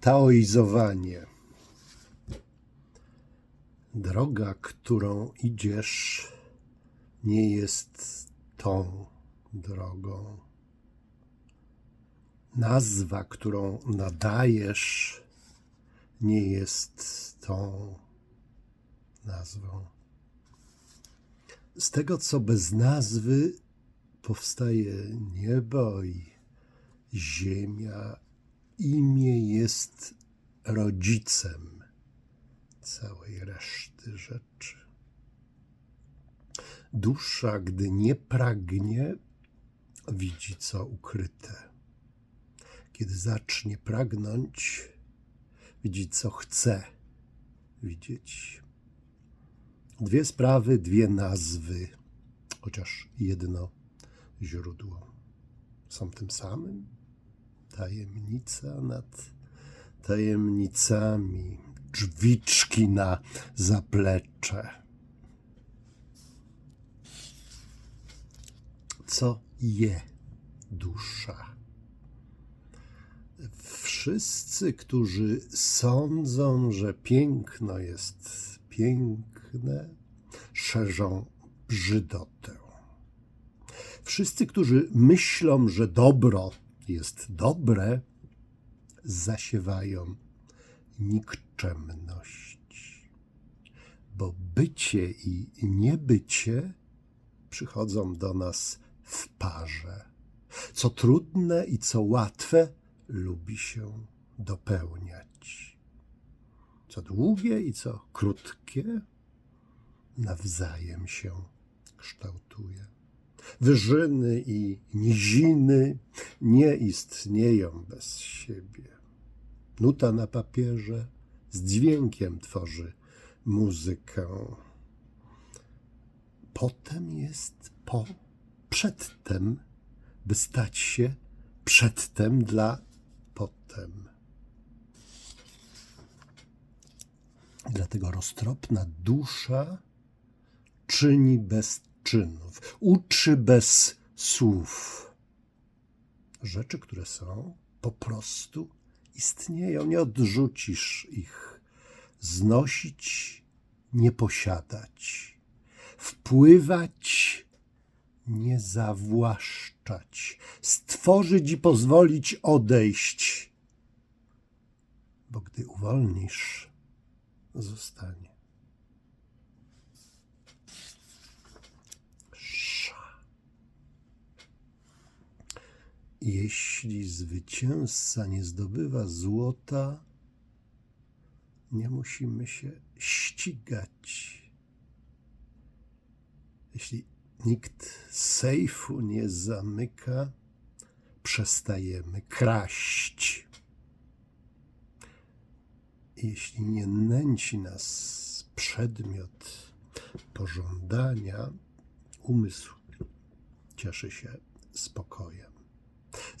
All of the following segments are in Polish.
taoizowanie. Droga, którą idziesz, nie jest tą drogą. Nazwa, którą nadajesz, nie jest tą nazwą. Z tego, co bez nazwy powstaje niebo i ziemia, imię jest rodzicem całej reszty rzeczy. Dusza, gdy nie pragnie, widzi co ukryte. Kiedy zacznie pragnąć, widzi co chce widzieć. Dwie sprawy, dwie nazwy, chociaż jedno źródło. Są tym samym? Tajemnica nad tajemnicami, drzwiczki na zaplecze. Co je dusza? Wszyscy, którzy sądzą, że piękno jest piękne, szerzą brzydotę. Wszyscy, którzy myślą, że dobro jest dobre, zasiewają nikczemność. Bo bycie i niebycie przychodzą do nas w parze. Co trudne i co łatwe lubi się dopełniać. Co długie i co krótkie nawzajem się kształtuje. Wyżyny i niziny nie istnieją bez siebie. Nuta na papierze z dźwiękiem tworzy muzykę. Potem jest po, przedtem, by stać się przedtem dla potem. Dlatego roztropna dusza czyni bez czynów, uczy bez słów. Rzeczy, które są, po prostu istnieją, nie odrzucisz ich. Znosić, nie posiadać. Wpływać, nie zawłaszczać. Stworzyć i pozwolić odejść. Bo gdy uwolnisz, zostanie. Jeśli zwycięzca nie zdobywa złota, nie musimy się ścigać. Jeśli nikt sejfu nie zamyka, przestajemy kraść. Jeśli nie nęci nas przedmiot pożądania, umysł cieszy się spokojem.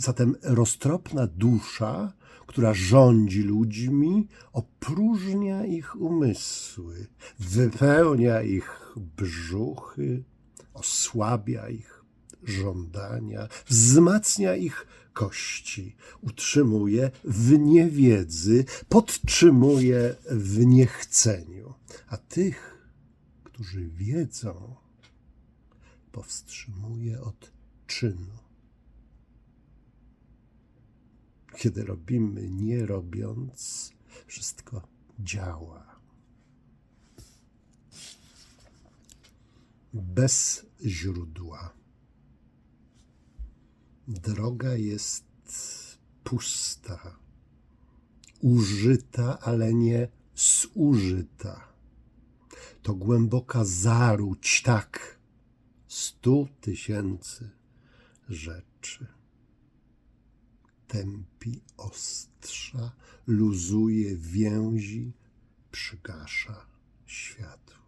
Zatem roztropna dusza, która rządzi ludźmi, opróżnia ich umysły, wypełnia ich brzuchy, osłabia ich żądania, wzmacnia ich kości, utrzymuje w niewiedzy, podtrzymuje w niechceniu. A tych, którzy wiedzą, powstrzymuje od czynu. Kiedy robimy nie robiąc, wszystko działa. Bez źródła. Droga jest pusta, użyta, ale nie zużyta. To głęboka zaruć, tak, stu tysięcy rzeczy tępi ostrza, luzuje więzi, przygasza światło.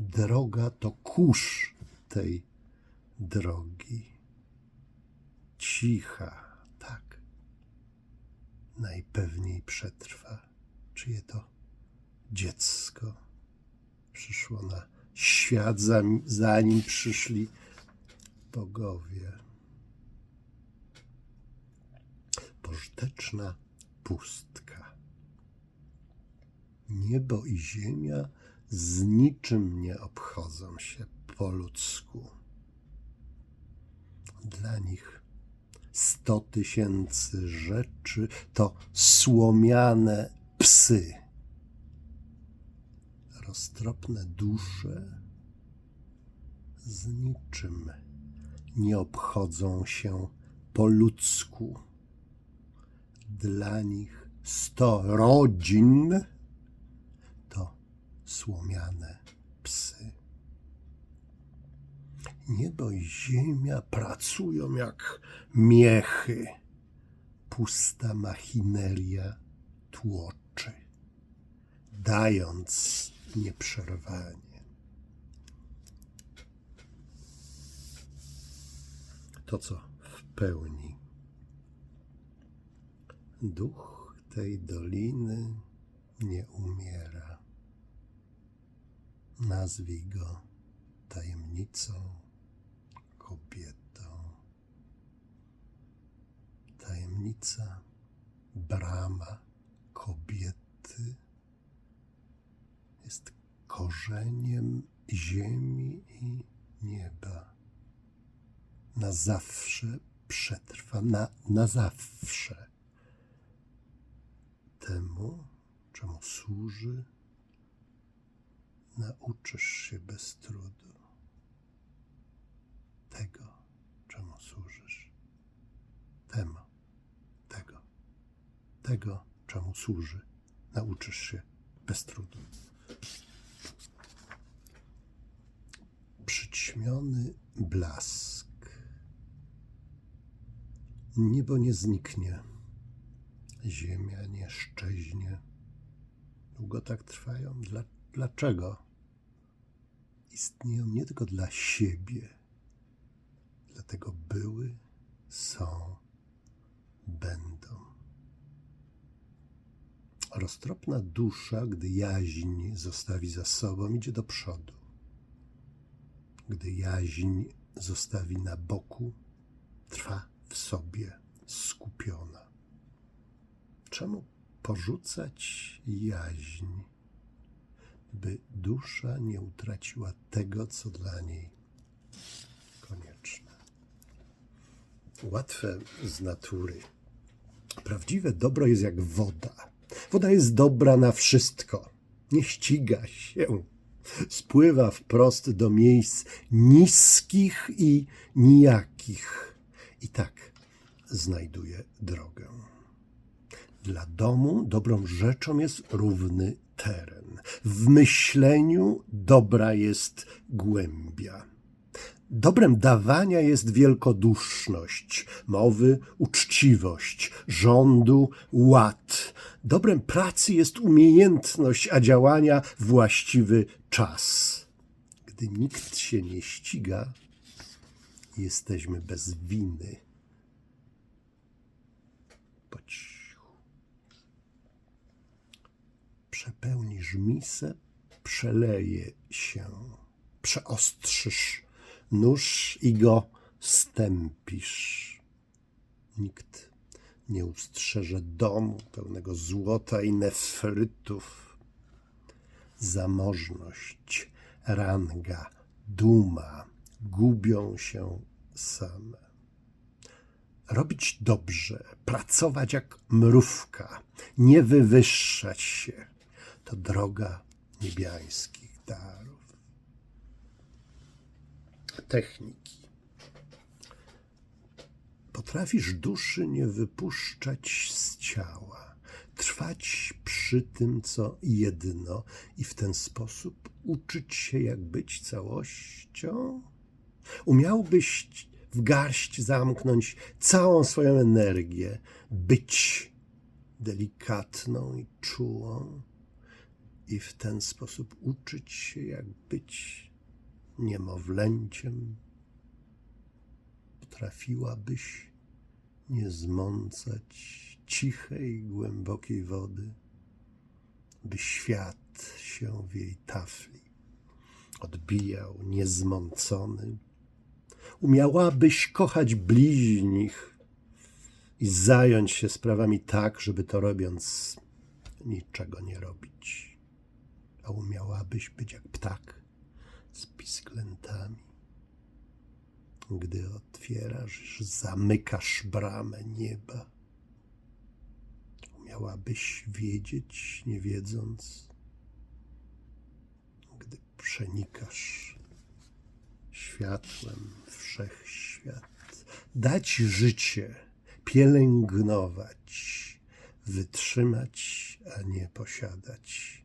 Droga to kurz tej drogi. Cicha, tak, najpewniej przetrwa. Czyje to dziecko przyszło na świat, zanim, przyszli bogowie. Pożyteczna pustka. Niebo i ziemia z niczym nie obchodzą się po ludzku. Dla nich sto tysięcy rzeczy to słomiane psy. Roztropne dusze z niczym nie obchodzą się po ludzku. Dla nich sto rodzin to słomiane psy. Niebo i ziemia pracują jak miechy. Pusta machineria tłoczy, dając nieprzerwanie. To, co w pełni duch tej doliny nie umiera. Nazwij go tajemnicą, kobietą. Tajemnica, brama kobiety jest korzeniem ziemi i nieba. Na zawsze przetrwa, na, na zawsze. Temu, czemu służy, nauczysz się bez trudu. Tego, czemu służysz. Temu, tego, tego, czemu służy, nauczysz się bez trudu. Przyćmiony blask. Niebo nie zniknie, ziemia nie szczeźnie. Długo tak trwają? Dla, dlaczego? Istnieją nie tylko dla siebie, dlatego były, są, będą. Roztropna dusza, gdy jaźń zostawi za sobą, idzie do przodu. Gdy jaźń zostawi na boku, trwa w sobie skupiona. Czemu porzucać jaźń, by dusza nie utraciła tego, co dla niej konieczne? Łatwe z natury. Prawdziwe dobro jest jak woda. Woda jest dobra na wszystko. Nie ściga się. Spływa wprost do miejsc niskich i nijakich. I tak znajduje drogę. Dla domu dobrą rzeczą jest równy teren. W myśleniu dobra jest głębia. Dobrem dawania jest wielkoduszność, mowy uczciwość, rządu ład. Dobrem pracy jest umiejętność, a działania właściwy czas. Gdy nikt się nie ściga, jesteśmy bez winy. Przepełnisz misę, przeleje się, przeostrzysz nóż i go stępisz. Nikt nie ustrzeże domu pełnego złota i nefrytów. Zamożność, ranga, duma gubią się same. Robić dobrze, pracować jak mrówka, nie wywyższać się to droga niebiańskich darów techniki. Potrafisz duszy nie wypuszczać z ciała, trwać przy tym, co jedno, i w ten sposób uczyć się, jak być całością? Umiałbyś w garść zamknąć całą swoją energię, być delikatną i czułą, i w ten sposób uczyć się, jak być niemowlęciem, potrafiłabyś nie zmącać cichej, głębokiej wody, by świat się w jej tafli odbijał niezmącony. Umiałabyś kochać bliźnich i zająć się sprawami tak, żeby to robiąc niczego nie robić. A umiałabyś być jak ptak z pisklętami. Gdy otwierasz, zamykasz bramę nieba. Umiałabyś wiedzieć, nie wiedząc, gdy przenikasz światłem wszechświat. Dać życie, pielęgnować, wytrzymać, a nie posiadać.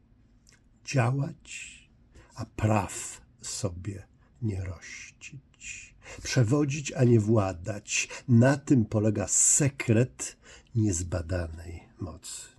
Działać, a praw sobie nie rościć. Przewodzić, a nie władać. Na tym polega sekret niezbadanej mocy.